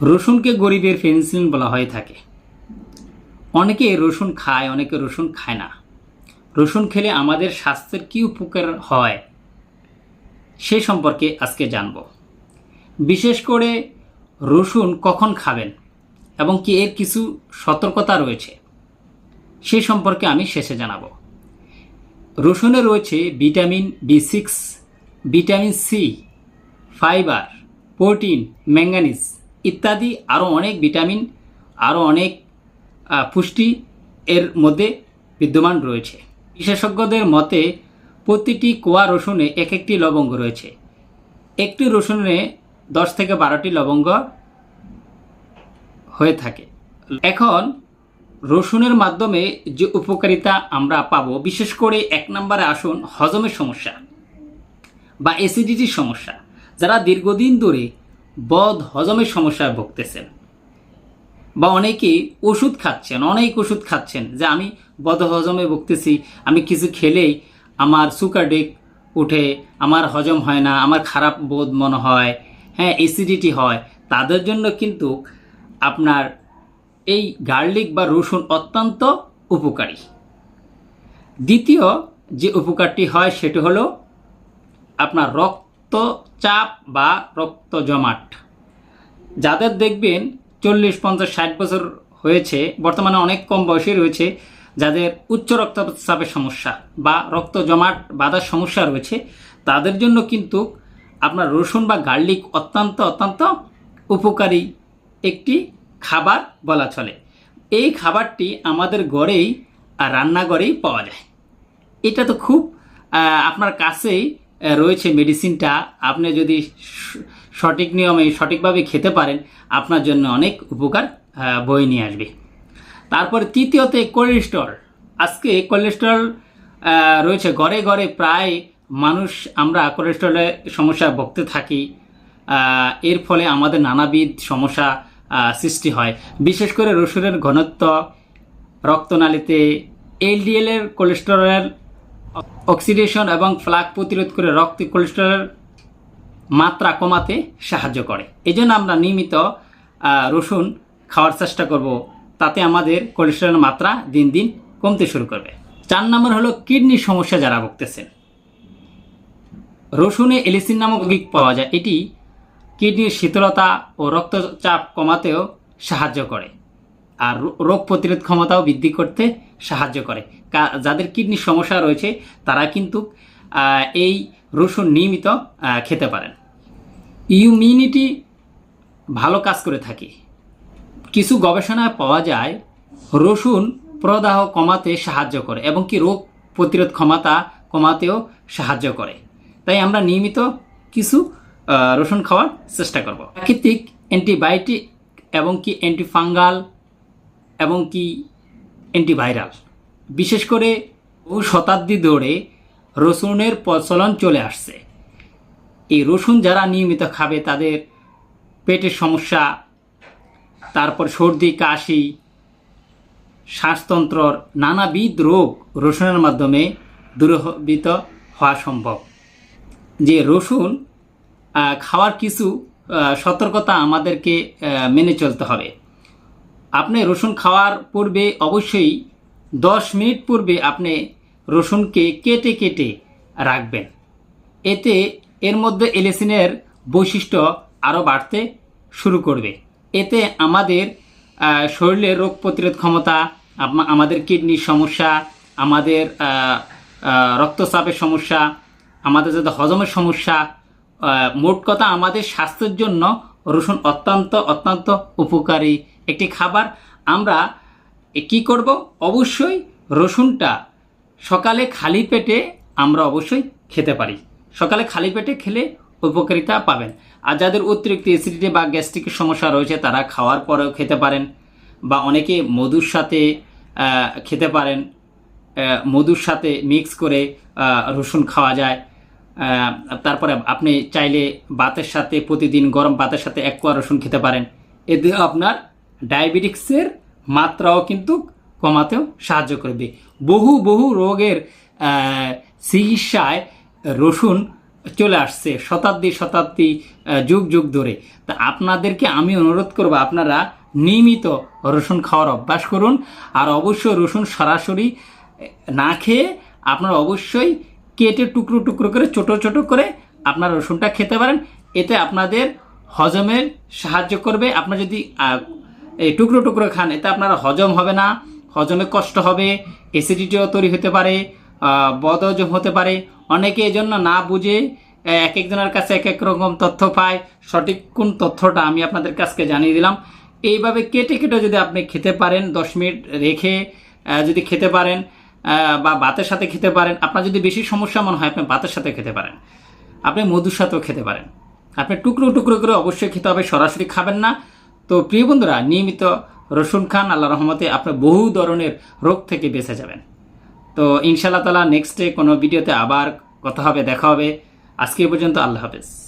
রসুনকে গরিবের পেন্সিলিন বলা হয়ে থাকে। অনেকে রসুন খায়, অনেকে রসুন খায় না। রসুন খেলে আমাদের স্বাস্থ্যের কী উপকার হয়, সে সম্পর্কে আজকে জানব। বিশেষ করে রসুন কখন খাবেন এবং কি এর কিছু সতর্কতা রয়েছে, সে সম্পর্কে আমি শেষে জানাব। রসুনে রয়েছে vitamin B six, vitamin C, fibre, protein manganese ইত্যাদি আরও অনেক ভিটামিন আরও অনেক পুষ্টি এর মধ্যে বিদ্যমান রয়েছে। বিশেষজ্ঞদের মতে, প্রতিটি কোয়া রসুনে এক একটি লবঙ্গ রয়েছে। একটি রসুনে দশ থেকে বারোটি লবঙ্গ হয়ে থাকে। এখন, রসুনের মাধ্যমে যে উপকারিতা আমরা পাবো, বিশেষ করে এক নম্বরে আসুন হজমের সমস্যা বা অ্যাসিডিটির সমস্যা। যারা দীর্ঘদিন ধরে বদ হজমের সমস্যায় ভুগতেছেন। বা অনেকে ওষুধ খাচ্ছেন, অনেক ওষুধ খাচ্ছেন যে আমি বদ হজমে ভুগতেছি, আমি কিছু খেলেই আমার সুগার ডেক উঠে, আমার হজম হয় না, আমার খারাপ বোধ মনে হয় হ্যাঁ অ্যাসিডিটি হয়। তাদের জন্য কিন্তু আপনার এই গার্লিক বা রসুন অত্যন্ত উপকারী। দ্বিতীয় যে উপকারটি হয় সেটি হলো আপনার রক্তচাপ বা রক্ত জমাট যাদের দেখবেন চল্লিশ, পঞ্চাশ, ষাট বছর হয়েছে, বর্তমানে অনেক কম বয়সী রয়েছে, যাদের উচ্চ রক্তচাপের সমস্যা বা রক্ত জমাট বাঁধার সমস্যা রয়েছে, তাদের জন্য কিন্তু আপনার রসুন বা গার্লিক অত্যন্ত অত্যন্ত উপকারী একটি খাবার বলা চলে। এই খাবারটি আমাদের ঘরেই রান্নাঘরেই পাওয়া যায়। এটা তো খুব আপনার কাছেই রয়েছে মেডিসিনটা আপনি যদি সঠিক নিয়মে সঠিকভাবে খেতে পারেন, আপনার জন্য অনেক উপকার বয়ে নিয়ে আসবে। তারপর তৃতীয়তে কোলেস্ট্রল আজকে কোলেস্ট্রল রয়েছে ঘরে ঘরে প্রায় মানুষ আমরা কোলেস্ট্রলের সমস্যায় ভুগতে থাকি এর ফলে আমাদের নানাবিধ সমস্যা সৃষ্টি হয়। বিশেষ করে রসুনের ঘনত্ব, রক্তনালীতে এলডিএল এর কোলেস্টেরলের অক্সিডেশন এবং ফ্লাক প্রতিরোধ করে রক্তে কোলেস্টেরলের মাত্রা কমাতে সাহায্য করে। এই জন্য আমরা নিয়মিত রসুন খাওয়ার চেষ্টা করব। তাতে আমাদের কোলেস্টেরলের মাত্রা দিন দিন কমতে শুরু করবে। চার নম্বর হলো কিডনির সমস্যা যারা ভুগতেছেন। রসুনে এলিসিন নামক যৌগিক পাওয়া যায়। এটি কিডনির শীতলতা ও রক্তচাপ কমাতেও সাহায্য করে। আর রোগ প্রতিরোধ ক্ষমতাও বৃদ্ধি করতে সাহায্য করে। যাদের কিডনির সমস্যা রয়েছে, তারা কিন্তু এই রসুন নিয়মিত খেতে পারেন। ইমিউনিটি ভালো কাজ করে থাকে। কিছু গবেষণায় পাওয়া যায়, রসুন প্রদাহ কমাতে সাহায্য করে এবং কি রোগ প্রতিরোধ ক্ষমতা কমাতেও সাহায্য করে। তাই আমরা নিয়মিত কিছু রসুন খাওয়ার চেষ্টা করব। প্রাকৃতিক অ্যান্টিবায়োটিক এবং কি অ্যান্টিফাঙ্গাল এবং কি অ্যান্টিভাইরাল বিশেষ করে বহু শতাব্দী ধরে রসুনের প্রচলন চলে আসছে। এই রসুন যারা নিয়মিত খাবে তাদের পেটের সমস্যা, তারপর সর্দি, কাশি, শ্বাসতন্ত্রর নানাবিধ রোগ রসুনের মাধ্যমে দূরীভূত হওয়া সম্ভব। যে রসুন খাওয়ার কিছু সতর্কতা আমাদেরকে মেনে চলতে হবে। আপনি রসুন খাওয়ার পূর্বে অবশ্যই দশ মিনিট পূর্বে আপনি রসুনকে কেটে কেটে রাখবেন। এতে এর মধ্যে এলেসিনের বৈশিষ্ট্য আরও বাড়তে শুরু করবে। এতে আমাদের শরীরের রোগ প্রতিরোধ ক্ষমতা আমাদের কিডনির সমস্যা, আমাদের রক্তচাপের সমস্যা, আমাদের যাতে হজমের সমস্যা মোট কথা আমাদের স্বাস্থ্যের জন্য রসুন অত্যন্ত অত্যন্ত উপকারী একটি খাবার, আমরা কি করব? অবশ্যই রসুনটা সকালে খালি পেটে আমরা অবশ্যই খেতে পারি। সকালে খালি পেটে খেলে উপকারিতা পাবেন। আর যাদের অতিরিক্ত অ্যাসিডিটি বা গ্যাস্ট্রিকের সমস্যা রয়েছে, তারা খাওয়ার পরেও খেতে পারেন বা অনেকে মধুর সাথে খেতে পারেন। মধুর সাথে মিক্স করে রসুন খাওয়া যায়। তারপরে আপনি চাইলে ভাতের সাথে, প্রতিদিন গরম ভাতের সাথে এক কোয়া রসুন খেতে পারেন। এতে আপনার ডায়াবেটিক্সের মাত্রাও কিন্তু কমাতেও সাহায্য করবে। বহু বহু রোগের চিকিৎসায় রসুন চলে আসছে শতাব্দী শতাব্দী যুগ যুগ ধরে। তা আপনাদেরকে আমি অনুরোধ করব, আপনারা নিয়মিত রসুন খাওয়ার অভ্যাস করুন আর অবশ্যই রসুন সরাসরি না খেয়ে আপনারা অবশ্যই কেটে টুকরো টুকরো করে, ছোট ছোট করে আপনারা রসুনটা খেতে পারেন। এতে আপনাদের হজমের সাহায্য করবে। আপনার যদি এই টুকরো টুকরো খান, এতে আপনার হজম হবে না, হজমে কষ্ট হবে অ্যাসিডিটিও তৈরি হতে পারে বদহজম হতে পারে। অনেকে এজন্য না বুঝে এক একজনের কাছে এক এক রকম তথ্য পায়। সঠিক কোন তথ্যটা আমি আপনাদের কাছকে জানিয়ে দিলাম। এইভাবে কেটে কেটে যদি আপনি খেতে পারেন, দশ মিনিট রেখে যদি খেতে পারেন বা ভাতের সাথে খেতে পারেন, আপনার যদি বেশি সমস্যা মনে হয়, আপনি ভাতের সাথে খেতে পারেন। আপনি মধুর সাথেও খেতে পারেন। আপনি টুকরো টুকরো করে অবশ্যই খেতে হবে, সরাসরি খাবেন না। তো প্রিয় বন্ধুরা, নিয়মিত রসুন খান আল্লাহ রহমতে আপনি বহু ধরনের রোগ থেকে বেঁচে যাবেন। তো ইনশাআল্লাহ তালা নেক্সট ডে কোনো ভিডিওতে আবার কথা হবে, দেখা হবে। আজকে পর্যন্ত আল্লাহ হাফেজ।